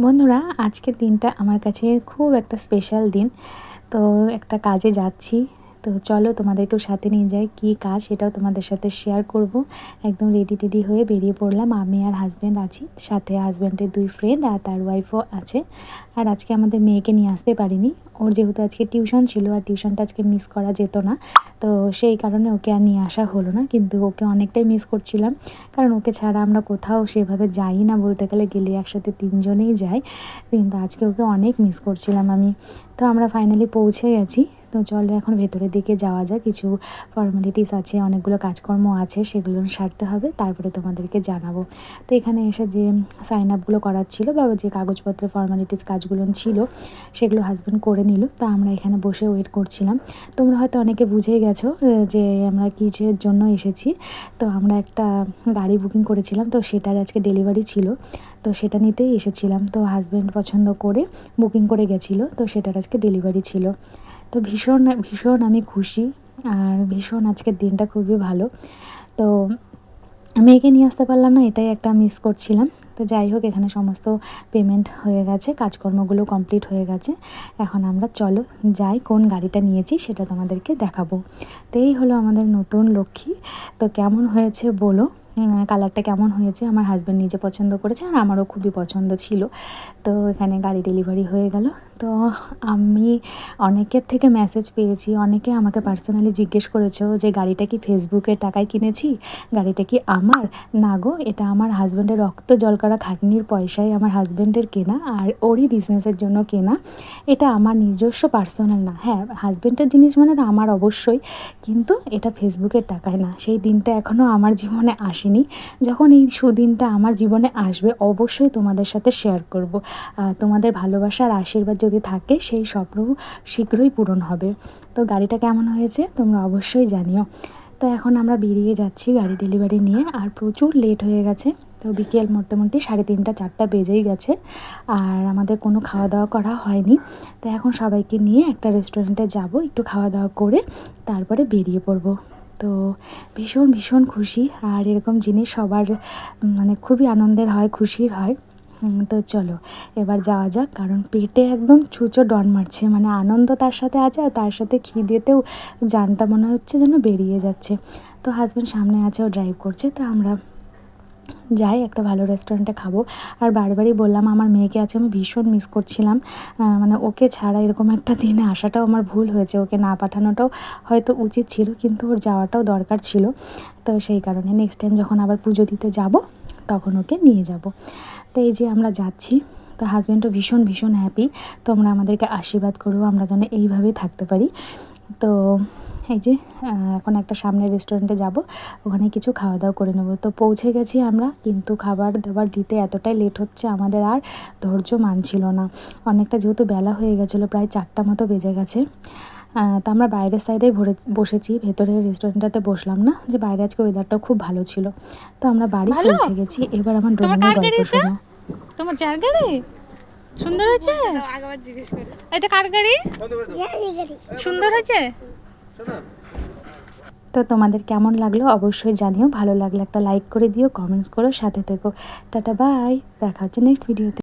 বন্ধুরা আজকের দিনটা আমার কাছে খুব একটা স্পেশাল দিন। তো একটা কাজে যাচ্ছি। তো চলো তোমাদেরকেও সাথে নিয়ে যাই কী কাজ সেটাও তোমাদের সাথে শেয়ার করব। একদম রেডি টেডি হয়ে বেরিয়ে পড়লাম। আমি আর হাজব্যান্ড আছি, সাথে হাজব্যান্ডের দুই ফ্রেন্ড আর তার ওয়াইফও আছে। আর আজকে আমাদের মেয়েকে নিয়ে আসতে পারিনি। ওর যেহেতু আজকে টিউশন ছিল আর টিউশনটা আজকে মিস করা যেত না, তো সেই কারণে ওকে আর নিয়ে আসা হলো না। কিন্তু ওকে অনেকটাই মিস করছিলাম। কারণ ওকে ছাড়া আমরা কোথাও সেভাবে যাই না বলতে গেলে গেলে একসাথে তিনজনেই যাই। কিন্তু আজকে ওকে অনেক মিস করছিলাম আমি। তো আমরা ফাইনালি পৌঁছে গেছি। তো চলো এখন ভেতরের দিকে যাওয়া যায় কিছু ফর্মালিটিস আছে, অনেকগুলো কাজকর্ম আছে, সেগুলো সারতে হবে, তারপরে তোমাদেরকে জানাব। তো এখানে এসে যে সাইন আপগুলো করার ছিল বা যে কাগজপত্রের ফর্মালিটিস কাজগুলো ছিল, সেগুলো হাজব্যান্ড করে নিল। তো আমরা এখানে বসে ওয়েট করছিলাম। তোমরা হয়তো অনেকে বুঝেই গেছো যে আমরা কিসের জন্য এসেছি। তো আমরা একটা গাড়ি বুকিং করেছিলাম, তো সেটার আজকে ডেলিভারি ছিল। তো সেটা নিতেই এসেছিলাম। তো হাজব্যান্ড পছন্দ করে বুকিং করে গেছিল, তো সেটার আজকে ডেলিভারি ছিল। তো ভীষণ ভীষণ আমি খুশি আর ভীষণ আজকের দিনটা খুবই ভালো। তো মেয়েকে নিয়ে আসতে পারলাম না, এটাই একটা মিস করছিলাম। তো যাই হোক, এখানে সমস্ত পেমেন্ট হয়ে গেছে, কাজকর্মগুলো কমপ্লিট হয়ে গেছে। এখন আমরা চলো যাই, কোন গাড়িটা নিয়েছি সেটা তোমাদেরকে দেখাবো। তো এই হলো আমাদের নতুন লক্ষ্মী। তো কেমন হয়েছে বলো? কালারটা কেমন হয়েছে আমার হাজব্যান্ড নিজে পছন্দ করেছে আর আমারও খুবই পছন্দ ছিল। তো এখানে গাড়ি ডেলিভারি হয়ে গেল। তো আমি অনেকের থেকে মেসেজ পেয়েছি, অনেকে আমাকে পার্সোনালি জিজ্ঞেস করেছ যে, গাড়িটা কি ফেসবুকের টাকায় কিনেছি? গাড়িটা কি আমার? না গো, এটা আমার হাজব্যান্ডের রক্ত জল করা খাটনির পয়সায় আমার হাজব্যান্ডের কেনা আর ওরই বিজনেসের জন্য কেনা। এটা আমার নিজস্ব পার্সোনাল না। হ্যাঁ হাজব্যান্ডের জিনিস মানে আমার অবশ্যই, কিন্তু এটা ফেসবুকের টাকায় না। সেই দিনটা এখনও আমার জীবনে আসেনি। যখন এই সুদিনটা আমার জীবনে আসবে, অবশ্যই তোমাদের সাথে শেয়ার করব। তোমাদের ভালোবাসার আশীর্বাদ যদি থাকে, সেই স্বপ্ন শীঘ্রই পূরণ হবে। তো গাড়িটা কেমন হয়েছে, তোমরা অবশ্যই জানিও। তো এখন আমরা বেরিয়ে যাচ্ছি গাড়ি ডেলিভারি নিয়ে, আর প্রচুর লেট হয়ে গেছে। তো বিকেল মোটামুটি সাড়ে তিনটা, চারটা বেজেই গেছে। আর আমাদের কোনো খাওয়া দাওয়া করা হয়নি। তো এখন সবাইকে নিয়ে একটা রেস্টুরেন্টে যাব, একটু খাওয়া দাওয়া করে তারপরে বেরিয়ে পড়ব। তো ভীষণ ভীষণ খুশি। আর এরকম জিনিস সবার মানে খুবই আনন্দের হয়, খুশির হয়। তো চলো, এবার যাওয়া যাক। কারণ পেটে একদম ছুঁচো ডন মারছে। মানে আনন্দ তার সাথে আছে আর তার সাথে খিদেতেও জানটা মনে হচ্ছে যেন বেরিয়ে যাচ্ছে। তো হাজব্যান্ড সামনে আছে, ও ড্রাইভ করছে। তো আমরা যাই, একটা ভালো রেস্টুরেন্টে খাব। আর বারবারই বললাম, আমার মেয়েকে আজকে আমি ভীষণ মিস করছিলাম। মানে ওকে ছাড়া এরকম একটা দিনে আসাটাও আমার ভুল হয়েছে। ওকে না পাঠানোটাও হয়তো উচিত ছিল, কিন্তু ওর যাওয়াটাও দরকার ছিল। তো সেই কারণে নেক্সট টাইম যখন আবার পুজো দিতে যাব, তখন ওকে নিয়ে যাব। তো এই যে আমরা যাচ্ছি, তো হাজব্যান্ডও ভীষণ ভীষণ হ্যাপি তোমরা আমাদেরকে আশীর্বাদ করো, আমরা যেন এইভাবেই থাকতে পারি। তো এই যে এখন একটা সামনের রেস্টুরেন্টে যাব ওখানে কিছু খাওয়া দাওয়া করে নেব। তো পৌঁছে গেছি আমরা কিন্তু খাবার দাবার দিতে এতটাই লেট হচ্ছে আমাদের আর ধৈর্য মানছিল না। অনেকটা যেহেতু বেলা হয়ে গেছিল প্রায় চারটা মতো বেজে গেছে। তো আমরা বাইরের সাইডে ভরে বসেছি ভেতরের রেস্টুরেন্টটাতে বসলাম না যে বাইরে আজকে ওয়েদারটাও খুব ভালো ছিল। তো আমরা বাড়ি পৌঁছে গেছি এবার আমার ড্রয়িংয়ের গল্প শোনো তোমার যার গাড়ি? সুন্দর হয়েছে? এটা কার গাড়ি। সুন্দর হয়েছে? তো তোমাদের কেমন লাগল অবশ্যই জানিও। ভালো লাগলে একটা লাইক করে দিও কমেন্টস করো, সাথে থেকো। টাটা বাই দেখা হচ্ছে নেক্সট ভিডিওতে